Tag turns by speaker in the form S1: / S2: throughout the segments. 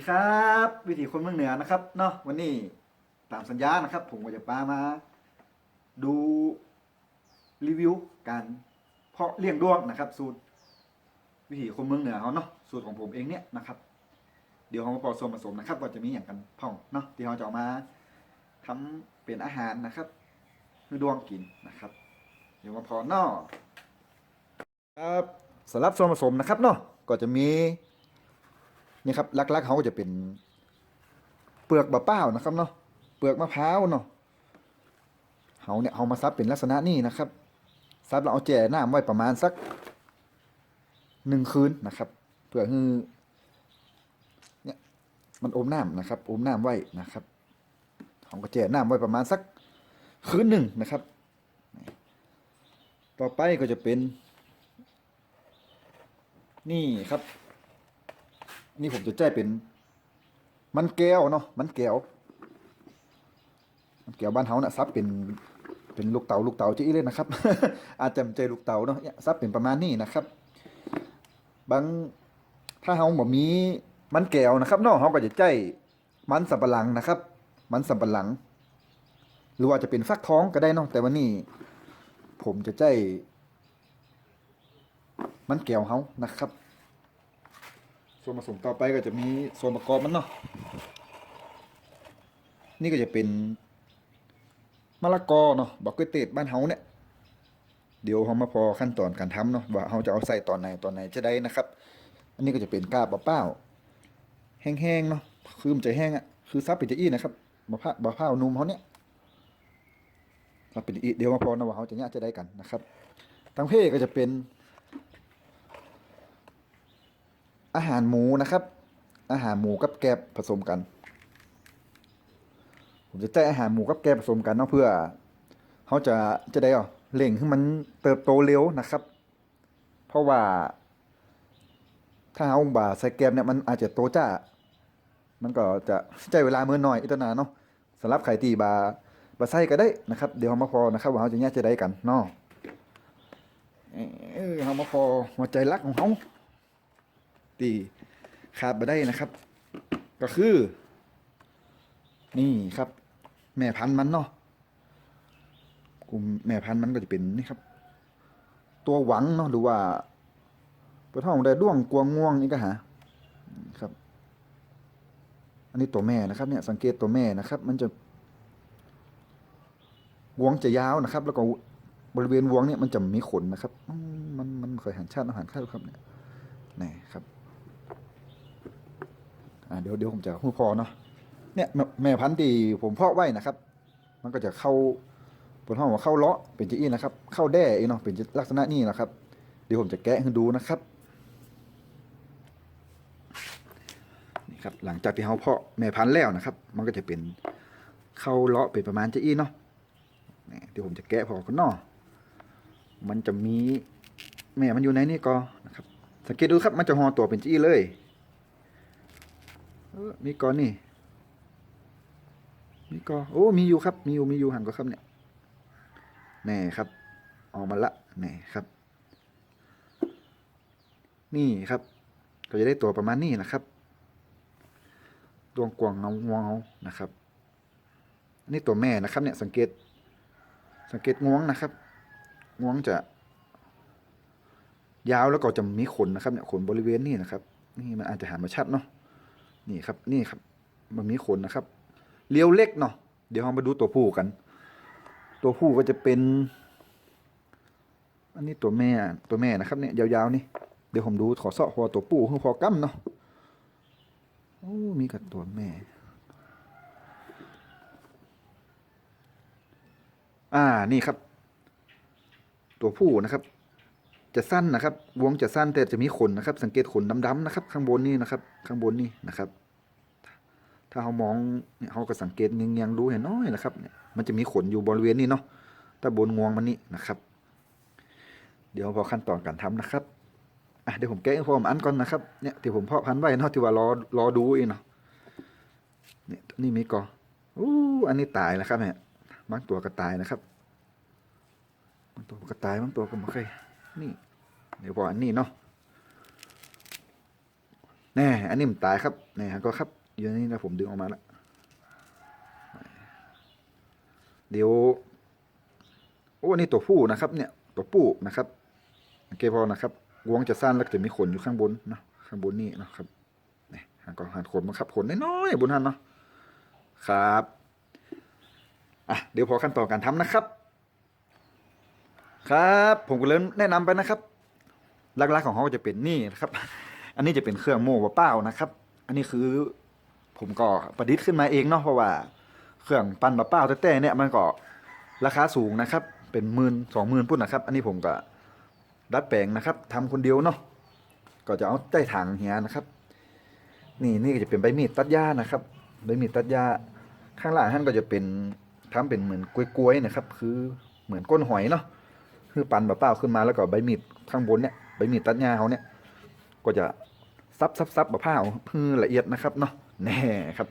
S1: ดีครับ วิถีคนเมืองเหนือนะครับเนาะวันนี้ตามสัญญานะครับ ผมก็จะพามา ดูรีวิวการเพาะเลี้ยงด้วงนะครับ สูตร วิถีคนเมืองเหนือเขาเนาะสูตรของผมเองเนี่ยนะครับ เดี๋ยวเรามาปอกส่วนผสมนะครับว่าจะมีอย่างกันพ่องเนาะที่เราจะเอามาทำเป็นอาหารนะครับให้ด้วงกินนะครับ เดี๋ยวมาพอเนาะครับสำหรับส่วนผสมนะครับเนาะก็จะมี นี่ครับลักๆเขาก็จะเป็นเปลือกบะเป้านะครับเนาะเปลือกมะพร้าวเนาะเขาเนี่ยเอามาซับเป็นลักษณะนี้นะครับ ซับแล้วเอาแจ่น้ำไว้ประมาณสักหนึ่งคืนนะครับ เพื่อให้เนี่ยมันอมน้ำนะครับ อมน้ำไว้นะครับเขาก็แจ่น้ำไว้ประมาณสักคืนหนึ่งนะครับ ต่อไปก็จะเป็น นี่ครับ นี่ผมจะแจ้เป็น มันแก้วเนาะมันแก้ว มันแก้วบ้านเฮานะซับเป็นเป็นลูกเต๋าลูกเต๋าจะอีเลยนะครับ อาจจะใจลูกเต๋าเนาะซับเป็นประมาณนี้นะครับ บางถ้าเฮาบ่มีมันแก้วนะครับเนาะเฮาก็จะใจมันสำปะหลังนะครับ มันสำปะหลัง หรือว่าจะเป็นฟักทองก็ได้เนาะแต่วันนี้ ผมจะใจมันแก้วเฮานะครับ ส่วนผสมต่อไปก็จะมีส่วนประกอบมันเนาะนี่ก็จะเป็นมะละกอเนาะบักเกอร์เตดบ้านเฮาเนี่ยเดี๋ยวเรามาพอขั้นตอนการทำเนาะว่าเราจะเอาใส่ตอนไหนตอนไหนจะได้นะครับ อันนี้ก็จะเป็นกาบะเป้าแห้งๆเนาะคือมันจะแห้งอะคือซับเป็นจะอี้นะครับบะพร้าวบะพร้าวนุ่มเขาเนี่ยซับเป็นจะอี้เดี๋ยวมาพอนะว่าเขาจะเนี่ยจะได้กันนะครับทั้งเพศก็จะเป็น อาหารหมูนะครับ อาหารหมูกับแกบผสมกัน ผมจะใช้อาหารหมูกับแกบผสมกันเนาะเพื่อเขาจะจะได้อะเล่งให้มันเติบโตเร็วนะครับ เพราะว่า ถ้าเอาบ่าใส่แกบเนี่ยมันอาจจะโตจ้า มันก็จะใช้เวลาเมื่อหน่อยอีตนาเนาะสำหรับไข่ตีบาบาใส่ก็ได้นะครับ เดี๋ยวเรามาพอนะครับว่าเขาจะแยกจะได้กันเนาะเออเรามาพอหัวใจรักของเขา ตีขาดไปได้นะครับ ก็คือ นี่ครับ แม่พันธุ์มันเนาะกลุ่มแม่พันธุ์มันก็จะเป็นนี่ครับ ตัวหวังเนาะหรือว่าตัวท่าของได้ด้วงกวงง่วงนี่ก็หาครับ อันนี้ตัวแม่นะครับ เนี่ยสังเกตตัวแม่นะครับ มันจะวงจะยาวนะครับ แล้วก็บริเวณวงเนี่ยมันจะมีขนนะครับ มันมันเคยหันชาติอาหารข้าวครับเนี่ยนี่ครับ เดี๋ยวเดี๋ยวผมจะพูดพอเนาะเนี่ยแม่แม่พันธุ์ที่ผมเพาะไว้นะครับ มันก็จะเข้าบนห้องว่าเข้าเลาะเป็นจีอี้นะครับ เข้าแด้เองเนาะเป็นลักษณะนี้นะครับ เดี๋ยวผมจะแกะให้ดูนะครับนี่ครับหลังจากที่เขาเพาะแม่พันธุ์แล้วนะครับ มันก็จะเป็นเข้าเลาะเป็นประมาณจีอี้เนาะนี่เดี๋ยวผมจะแกะพอกันเนาะมันจะมีแม่มันอยู่ในนี่ก็นะครับ สังเกตดูครับมันจะห่อตัวเป็นจี้เลย มีก่อนนี่ มีก่อโอ้ มีอยู่ครับ มีอยู่ มีอยู่หันก็ครับเนี่ยแน่ครับ ออกมาละแน่ครับ นี่ครับ ก็จะได้ตัวประมาณนี้นะครับ ดวงกวางเงาเงานะครับนี่ตัวแม่นะครับเนี่ยสังเกต สังเกตงวงนะครับงวงจะ ยาวแล้วก็จะมีขนนะครับเนี่ยขนบริเวณนี้นะครับ นี่มันอาจจะหามาชัดเนาะ นี่ครับนี่ครับมันมีขนนะครับเลี้ยวเล็กเนาะเดี๋ยวเรามาดูตัวผู้กัน ตัวผู้ก็จะเป็น อันนี้ตัวแม่ตัวแม่นะครับเนี่ยยาวๆนี่เดี๋ยวผมดูขอเสาะพอตัวผู้คอกั้มเนาะโอ้มีกับตัวแม่ อ่านี่ครับ ตัวผู้นะครับ จะสั้นนะครับ วงจะสั้นแต่จะมีขนนะครับ สังเกตขนดำๆนะครับ ข้างบนนี่นะครับ ข้างบนนี่นะครับ ถ้าเรามองเนี่ยเราก็สังเกตเงียงๆดูเห็นน้อยนะครับเนี่ยมันจะมีขนอยู่บริเวณนี้เนาะแต่บนงวงมันนี่นะครับ เดี๋ยวพอขั้นตอนการทำนะครับอะเดี๋ยวผมแกะให้อผมอันก่อนนะครับเนี่ยที่ผมเพาะพันธุ์ไว้เนาะที่ว่ารอรอดูเองเนาะเนี่ยนี่มีกออู้อันนี้ตายแล้วครับเนี่ยบางตัวก็ตายนะครับบางตัวก็ตายบางตัวก็ไม่เคย นี่เดี๋ยวพออันนี้เนาะแน่อันนี้มันตายครับแน่ก็ครับอยู่นี่นะผมดึงออกมาแล้วเดี๋ยวโอ้อันนี่ตัวผู้นะครับ เนี่ยตัวผู้นะครับโอเคพอนะครับวงจะสั้นแล้วจะมีขนอยู่ข้างบนนะข้างบนนี่นะครับนี่หันก็หันขนมาครับขนน้อยๆบนหันเนาะครับอะเดี๋ยวพอขั้นตอนการทำนะครับ ครับ ผมก็เริ่มแนะนำไปนะครับหลักๆของเขาก็จะเป็นนี่นะครับ อันนี้จะเป็นเครื่องโม่เป้านะครับ อันนี้คือผมก็ประดิษฐ์ขึ้นมาเองเนาะเพราะว่าเครื่องปั้นมะเป้าแต่เนี่ยมันก็ราคาสูงนะครับ เป็นหมื่นสองหมื่นพุ่นนะครับ อันนี้ผมก็ดัดแปลงนะครับทำคนเดียวเนาะก็จะเอาใต้ถังเฮียนะครับ นี่นี่จะเป็นใบมีดตัดหญ้านะครับใบมีดตัดหญ้าข้างล่างท่านก็จะเป็นทำเป็นเหมือนกล้วยๆนะครับ คือเหมือนก้นหอยเนาะ คือปั้นมะเป้าขึ้นมาแล้วก็ใบมีดข้างบนเนี่ยใบมีดตัดหญ้าเขาเนี่ยก็จะซับซับซับมะพร้าเพื่อละเอียดนะครับเนาะแน่ครับ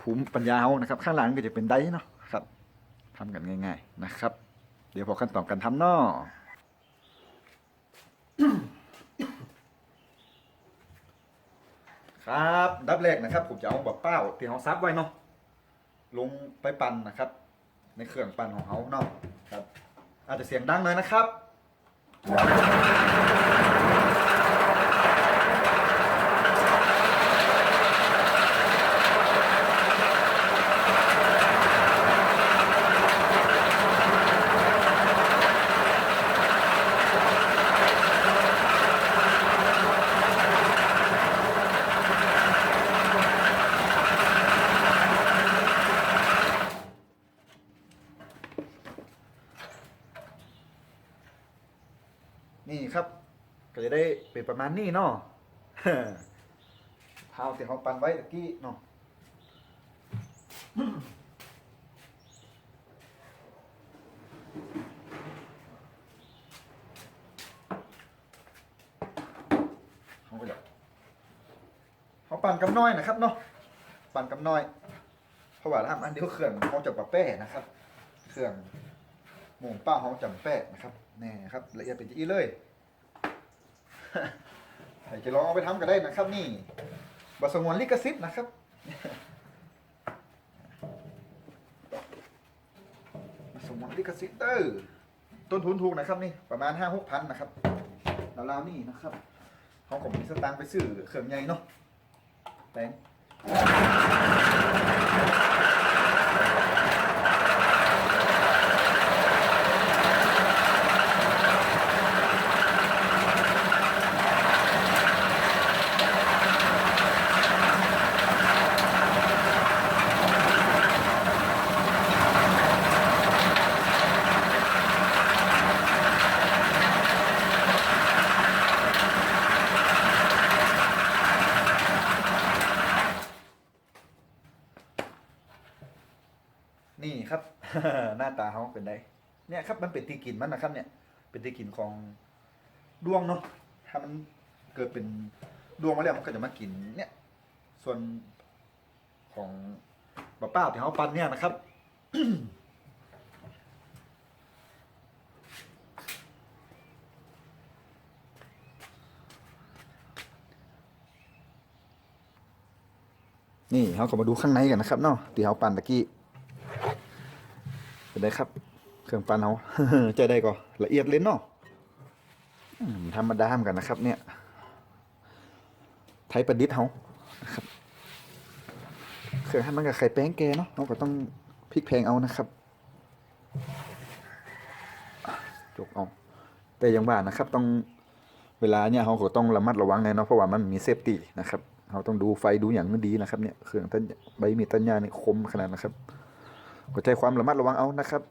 S1: ภูมิปัญญาเขานะครับ ข้างหลังก็จะเป็นไดเนาะครับทำกันง่าย ๆนะครับ เดี๋ยวพอขั้นตอนการทำเนาะครับดับแรกนะครับ ผมจะเอาแบบเป้าที่เขาซับไว้เนาะลงไปปั่นนะครับ ในเครื่องปั่นของเขาเนาะครับ อาจจะเสียงดังหน่อยนะครับ นี่ครับ ก็จะได้ เป็นประมาณนี้เนาะเท้าที่เขาปันไว้ตะกี้เนาะเขาก็จะเขาปั่นกำน้อยนะครับเนาะปั่นกำน้อย เพราะว่าทำอันเดียวเครื่องเขาจะปะแป้นะครับ เครื่องหมูป้าเขาจำแปะนะครับแน่ครับละเอียดเป็นจีเลย จะลองเอาไปทำก็ได้นะครับ นี่บสงวนลิขสิทธิ์นะครับบสงวนลิขสิทธิ์เตอร์ต้นทุนถูกนะครับนี่ประมาณห้าหกพันนะครับราวๆนี่นะครับเขาผมมีสตางค์ไปซื้อเครื่องใหญ่เนาะแตง นี่ครับ หน้าตา เป็นไงเนี่ยครับมันเป็นตีกลิ่นมันนะครับเนี่ย เป็นตีกลิ่นของดวงเนาะถ้ามันเกิดเป็นดวงมาแล้วมันก็จะมากินเนี่ย ส่วนของบะป้าที่เขาปั้นเนี่ยนะครับนี่เขาก็มาดูข้างในกันนะครับเนาะที่เขาปั้นตะกี้เป็นไงครับ เครื่องปั้นเขาจอได้ก็ละเอียดเลยเนาะอืมธรรมดาเหมือนกันนะครับ เนี่ย ไทยประดิษฐ์เขาครับเครื่องให้มันกับไข่แป้งแกเนาะเราก็ต้องพลิกแพงเอานะครับจกเอาแต่อยังว่านะครับ ต้องเวลาเนี่ยเขาก็ต้องระมัดระวังไงเนาะเพราะว่ามันมีเซฟตี้นะครับเขาต้องดูไฟดูอย่างดีนะครับเนี่ยเครื่องตันใบมีดตัญญาเนี่ยคมขนาดนะครับก็ใช้ความระมัดระวังเอานะครับ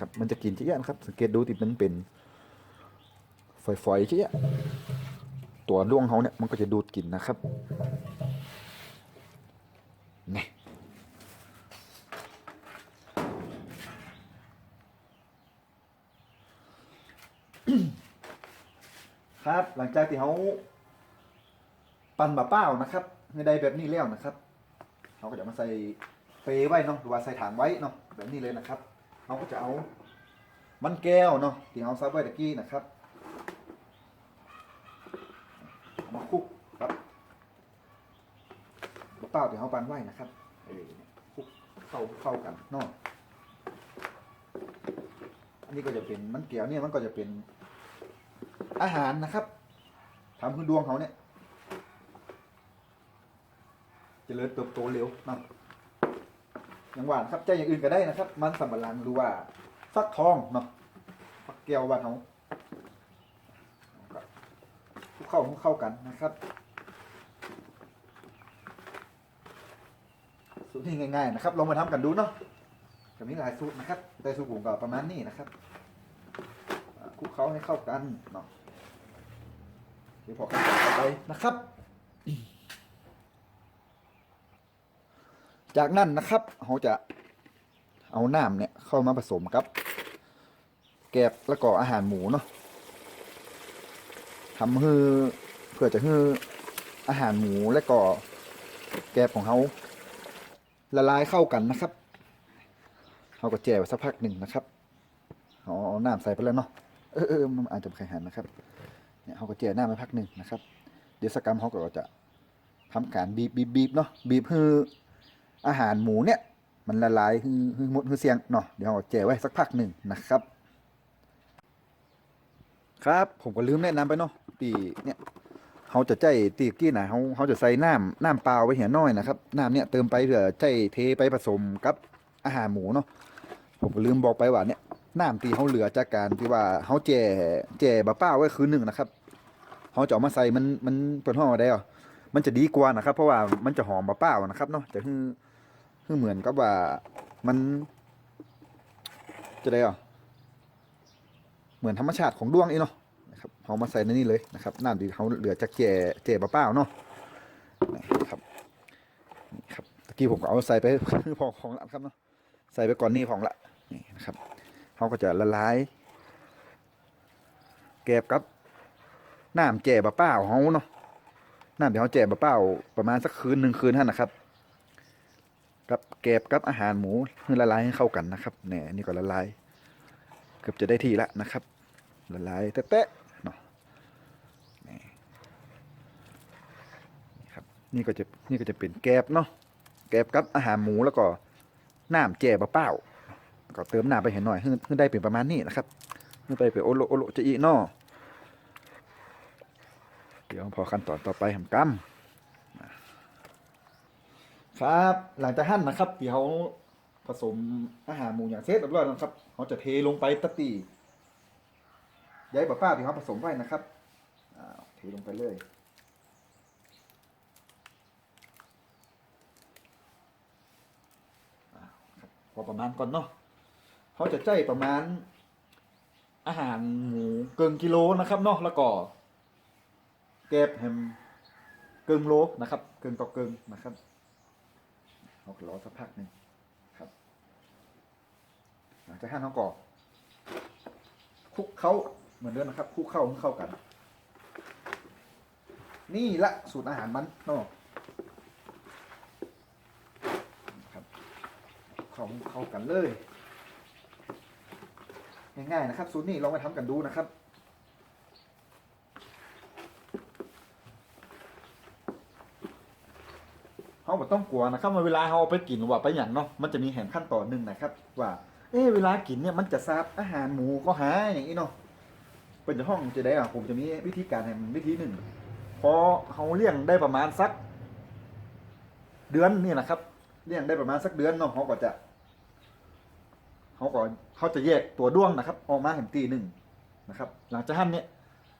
S1: ครับ มันจะกินเชี่ยนะครับ สังเกตดูที่มันเป็นฝอยๆเชี่ตัวร่วงเขาเนี่ยมันก็จะดูดกลิ่นนะครับนี่ครับหลังจากที่เขาปั่นบะเป้านะครับในใดแบบนี้แล้วนะครับเขาก็จะมาใส่ตะไว้เนาะหรือว่าใส่ถังไว้เนาะแบบนี้เลยนะครับ เราก็จะเอามันแก้วเนาะที่เอาซับไว้ตะกี้นะครับมาคุกครับเปล่าที่เขาปันไว้นะครับเออคุกเข้าเข้ากันเนาะอันนี้ก็จะเป็นมันแก้วเนี่ยมันก็จะเป็นอาหารนะครับทำพื้นดวงเขาเนี่ยจเจริญเติบโตเร็วเนาะ อย่างหวานครับใจอย่างอื่นก็ได้นะครับ มันสำปะหลังหรือว่าฟักทองเนาะฟักแก้วบ้านเขาคุกเข้าคลุกเข้ากันนะครับสูตรที่ง่ายๆนะครับลองมาทำกันดูเนาะจะมีหลายสูตรนะครับแต่สูตรผมก็ประมาณนี้นะครับคลุกเข้าให้เข้ากันเนาะเดี๋ยวพอขั้นตอนต่อไปนะครับ จากนั้นนะครับเราจะเอาน้ำเนี่ยเข้ามาผสมกับ แกบแล้วก็อาหารหมูเนาะทำให้เพื่อจะให้อาหารหมูและก็แกบของเขาละลายเข้ากันนะครับเราก็แจ่วสักพักหนึ่งนะครับเอาเอาน้ำใส่ไปแล้วเนาะเออเออมันอาจจะไข่หันนะครับเนี่ยเราก็แจ่วน้ำไปพักหนึ่งนะครับ เดี๋ยวสกรรมเขาก็จะทำการบีบบีบบีบเนาะบีบให้ อาหารหมูเนี่ย มันละลายคือคือหมดคือเสียงเนาะเดี๋ยวเอาแจไว้สักพักหนึ่งนะครับ ครับผมก็ลืมแนะนำไปเนาะตีเนี่ยเขาจะใจตีกี้นะเขาเขาจะใส่น้ำน้ำเปล่าไว้เหียน้อยนะครับน้ำเนี่ยเติมไปเพื่อใจเทไปผสมกับอาหารหมูเนาะผมก็ลืมบอกไปว่าเนี่ยน้ำตีเขาเหลือจากการที่ว่าเขาแจแจบะเป้าไว้คืนหนึ่งนะครับเขาจะเอามาใส่มันมันเปิดห้องได้หรอมันจะดีกว่านะครับ เพราะว่ามันจะหอมบะเป้านะครับเนาะจะคือ คือเหมือนกับว่ามัน จะได้เหรอเหมือนธรรมชาติของดวงนี่เนาะนะครับเอามาใส่ในนี่เลยนะครับน้ำดีเขาเหลือจากแจ่แจ่เปล่าเนาะนะครับนี่ครับตะกี้ผมก็เอาใส่ไปพอของละครับเนาะใส่ไปก่อนนี่ของละนี่นะครับเขาก็จะละลายแกบกับน้ำแจ่เปล่าเขาเนาะน้ำที่เขาแจ่เปล่าประมาณสักคืนหนึ่งคืนท่านนะครับ กับแกบกับอาหารหมูให้ละลายให้เข้ากันนะครับเนี่ยนี่ก็ละลายเกือบจะได้ที่ละนะครับละลายแตะๆเนาะนี่ครับนี่ก็จะนี่ก็จะเป็นแกบเนาะแกบกับอาหารหมูแล้วก็น้ำแจ่บะเป้าก็เติมน้ำไปเห็นหน่อยให้ให้ได้เป็นประมาณนี้นะครับให้ไปเป็นโอโลโอโลจะอีเนาะเดี๋ยวพอขั้นตอนต่อไปทำกำ ครับ หลังจากหั่นนะครับที่เขาผสมอาหารหมูอย่างเซตเรียบร้อยนะครับเขาจะเทลงไปตะตีย้ายบะป้าที่เขาผสมไว้นะครับเทลงไปเลยพอประมาณก่อนเนาะเขาจะใจประมาณ อาหารหมูเกินกิโลนะครับเนาะแล้วก็เก็บแฮมเกินโลนะครับ เกินต่อเกินนะครับ เอารอสักพักหนึ่งครับ หลังจากหั่นเขาก่อคุกเขาเหมือนเดิมนะครับ คุกเข้าเข้ากัน นี่ละสูตรอาหารมันเนาะครับเข้าเข้ากันเลย ง่ายๆนะครับ สูตรนี้ลองไปทำกันดูนะครับ เขาบอก ต้องกลัวนะครับว่าเวลาเขาเอาไปกินว่าไปอย่างเนาะมันจะมีแผนขั้นตอนหนึ่งนะครับ ว่าเอ๊ะเวลากินเนี่ยมันจะซาบอาหารหมูก็หายอย่างนี้เนาะเป็นจะห้องจะได้อะผมจะมีวิธีการให้มันวิธีหนึ่งพอเขาเลี้ยงได้ประมาณสัก เดือนนี่นะครับเลี้ยงได้ประมาณสักเดือนเนาะเขาก็จะเขาก็เขาจะแยกตัวด้วงนะครับ ออกมาเห็นตีหนึ่งนะครับ หลังจากนั้นเนี่ย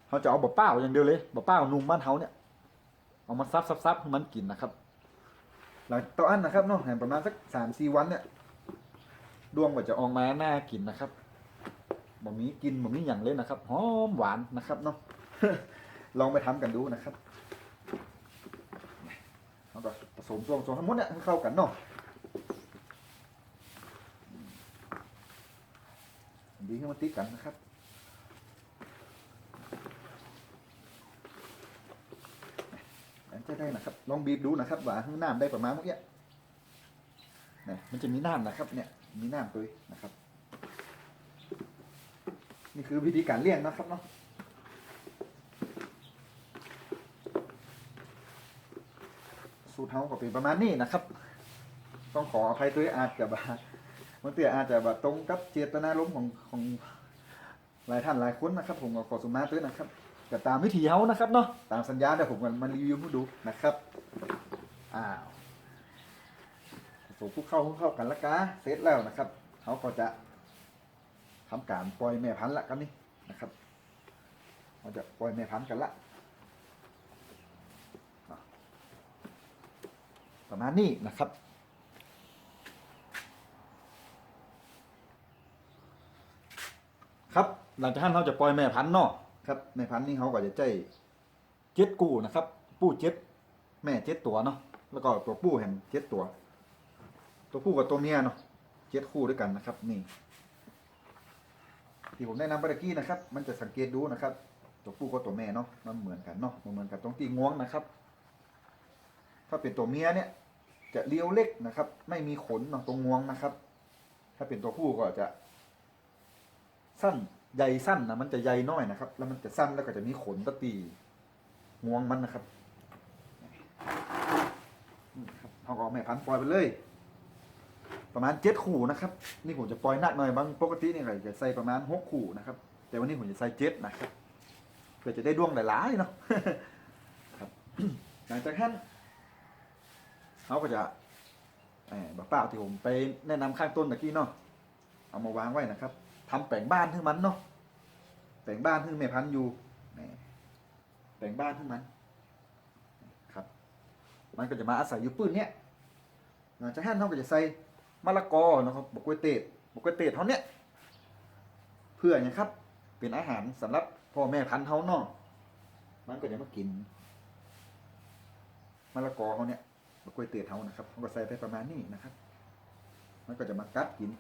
S1: เขาจะเอาบะเป้าอย่างเดียวเลยบะเป้านุ่มบ้านเขาเนี่ยเอามาซับซับซับให้มันกินนะครับ หลังต่ออันนะครับเนาะแห่ประมาณสักสามสี่วันเนี่ยดวงก็จะออกมาน่ากินนะครับบ่มีกินบ่มีอย่างเลยนะครับหอมหวานนะครับเนาะลองไปทำกันดูนะครับแล้วก็ผสมส่วนผสมทั้งหมดเนี่ยให้เข้ากันเนาะดีให้มันติดกันนะครับ จะได้นะครับ ลองบีบดูนะครับว่าข้างน้ำได้ประมาณเมื่อกี้เนี่ยมันจะมีน้ำนะครับ เนี่ย มีน้ำตัวนะครับ นี่คือวิธีการเลี้ยงนะครับเนาะสูตรเฮาก็เป็นประมาณนี้นะครับ ต้องขออภัยด้วยอาจจะบาบางทีอาจจะแบบตรงกับเจตนารมณ์ของของหลายท่านหลายคนนะครับ ผมก็ขอสุมาด้วยนะครับ ก็ตามวิธีเฮานะครับเนาะตามสัญญาเดี๋ยวผมมารีวิวให้ดูนะครับอ้าวผสมผู้เข้าผู้เข้ากันละกาเสร็จแล้วนะครับเขาก็จะทำการปล่อยแม่พันธุ์ละกันนี่นะครับเราจะปล่อยแม่พันธุ์กันละประมาณนี้นะครับครับหลังจากนั้นเราจะปล่อยแม่พันธุ์เนาะ ครับแม่พันธุ์นี่เขาก็จะใจเจ็ดกู้นะครับ ปู้เจ็ดแม่เจ็ดตัวเนาะแล้วก็ตัวปู้แห่งเจ็ดตัว ตัวผู้กับตัวเมียเนาะเจ็ดคู่ด้วยกันนะครับ นี่ที่ผมแนะนำไปตะกี้นะครับ มันจะสังเกตดูนะครับ ตัวผู้กับตัวแม่เนาะมันเหมือนกันเนาะมันเหมือนกันตรงตีงวงนะครับ ถ้าเป็นตัวเมียเนี่ย จะเลี้ยวเล็กนะครับ ไม่มีขนเนาะตรงงวงนะครับ ถ้าเป็นตัวผู้ก็จะสั้น ใยสั้นนะมันจะใยน้อยนะครับ แล้วมันจะสั้นแล้วก็จะมีขนตะตีงวงมันนะครับเอาก็เอาแม่พันปล่อยไปเลย ประมาณเจ็ดขู่นะครับ นี่ผมจะปล่อยหนักหน่อยบางปกตินี่ยก็จะใส่ประมาณหกขู่นะครับ แต่วันนี้ผมจะใส่เจ็ดนะครับเพื่อจะได้ดวงหลายๆเนาะครับหลังจากนั้นเขาก็จะแหมบักเปล่าที่ผมไปแนะนำข้างต้นตะกี้เนาะเอามาวางไว้นะครับ ทำแปลงบ้านให้มันเนาะแปลงบ้านให้แม่พันธุ์อยู่แปลงบ้านให้มันครับ มันก็จะมาอาศัยอยู่ปื้นเนี้ยหลังจากนั้นเขาก็จะใส่มะละกอนะครับบกวยเตดบกวยเตดเขาเนี้ยเพื่ออย่างครับ เป็นอาหารสำหรับพ่อแม่พันธุ์เขาเนาะมันก็จะมากินมะละกอเขาเนี้ยมะกวยเตี๋เทานะครับเขาก็ใส่ไปประมาณนี้นะครับ มันก็จะมากัดกิน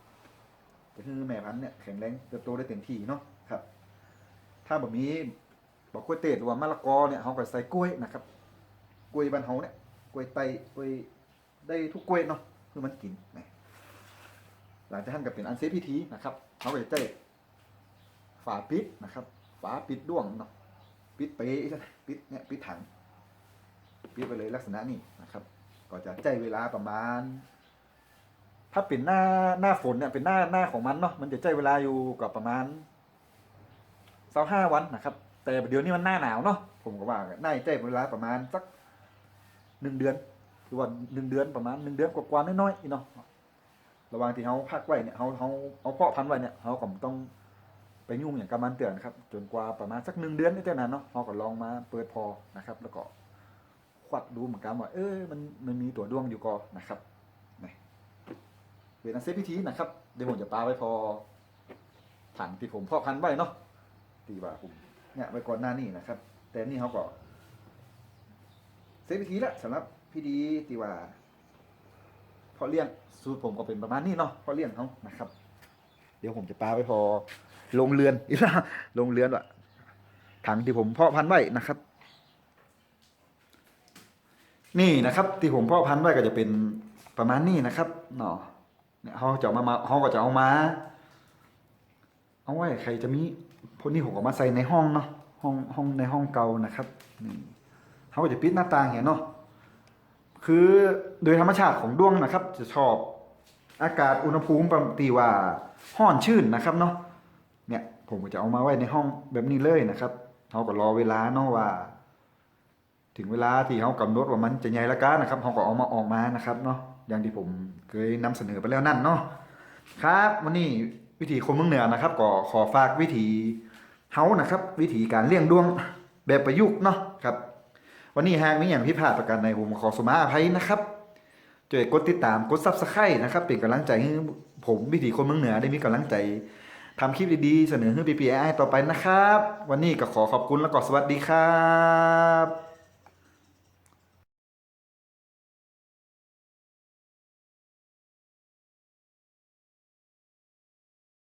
S1: ก็คือแม่พันธุ์เนี่ยแข็งแรงเติบโตได้เต็มที่เนาะครับ ถ้าแบบนี้บอกกล้วยเตี๋ยหรือว่ามะละกอเนี่ยเขาก็ใส่กล้วยนะครับ กล้วยบ้านเขาเนี่ยกล้วยไตกล้วยได้ทุกกล้วยเนาะคือมันกินหมหลังจากนั้นก็เป็นอันเซฟพิธีนะครับเขาก็จะใช้ฝาปิดนะครับ ฝาปิดด้วงเนาะปิดเป๊ะปิดเนี่ยปิดถังปิดไปเลยลักษณะนี้นะครับ ก็จะใจเวลาประมาณ ถ้าเป็นหน้าหน้าฝนเนี่ยเป็นหน้าหน้าของมันเนาะมันจะใจเวลาอยู่กับประมาณสาห้าวันนะครับ แต่เดี๋ยวนี้มันหน้าหนาวเนาะผมก็ว่าน่าจะใจเวลาประมาณสักหนึ่งเดือนหรือว่าหนึ่งเดือนประมาณหนึ่งเดือนกว่าๆน้อยๆอีเนาะระหว่างที่เขาพักไว้เนี่ยเขาเขาเอาเพาะพันธุ์ไว้เนี่ยเขาก็ต้องไปยุ่งอย่างกับมันเตือนครับ จนกว่าประมาณสักหนึ่งเดือนนี่เท่านั้นเนาะเขาก็ลองมาเปิดพอนะครับ แล้วก็ควัดดูเหมือนกันว่าเออมันมันมีตัวดวงอยู่ก็นะครับ เป็นอันเซฟพิธีนะครับเดี๋ยวผมจะปาไว้พอถังที่ผมเพาะพันธุ์ไว้เนาะตีว่าผมเนี่ยไว้ก่อนหน้านี้นะครับ แต่นี่เขาก็เซฟพิธีละสำหรับพิธีตีว่าเพาะเลี้ยงสูตรผมก็เป็นประมาณนี้เนาะเพาะเลี้ยงเขานะครับ เดี๋ยวผมจะปาไว้พอลงเรือนอีกล้วลงเรือนว่ะถังที่ผมเพาะพันธุ์ไว้นะครับ นี่นะครับ ที่ผมเพาะพันธุ์ไว้ก็จะเป็นประมาณนี้นะครับเนาะ เนี่ยเขาจะเอามามาเขาก็จะเอามา เอาไว้ใครจะมีพวกนี้ผมก็มาใส่ในห้องเนาะห้องห้องในห้องเก่านะครับนี่เขาก็จะปิดหน้าต่างเห็นเนาะคือโดยธรรมชาติของดวงนะครับ จะชอบอากาศอุณหภูมิประมาณตีว่าห้อนชื้นนะครับเนาะเนี่ยผมก็จะเอามาไว้ในห้องแบบนี้เลยนะครับเขาก็รอเวลาเนาะว่า ถึงเวลาที่เขากำหนดว่ามันจะใหญ่ละกันนะครับเขาก็เอามาออกมานะครับเนาะอย่างที่ผมเคยนำเสนอไปแล้วนั่นเนาะครับวันนี้วิธีคนเมืองเหนือนะครับก็ขอฝากวิธีเฮานะครับ วิธีการเลี้ยงดวงแบบประยุกต์เนาะครับ วันนี้หากมีอย่างพิพาทประการในผมขอสมาอภัยนะครับช่วยกดติดตามกดซับสไครต์นะครับเป็นกำลังใจให้ผมวิถีคนเมืองเหนือได้มีกำลังใจทำคลิปดีๆ เสนอให้ปีพีไอต่อไปนะครับ วันนี้ก็ขอขอบคุณและก็สวัสดีครับ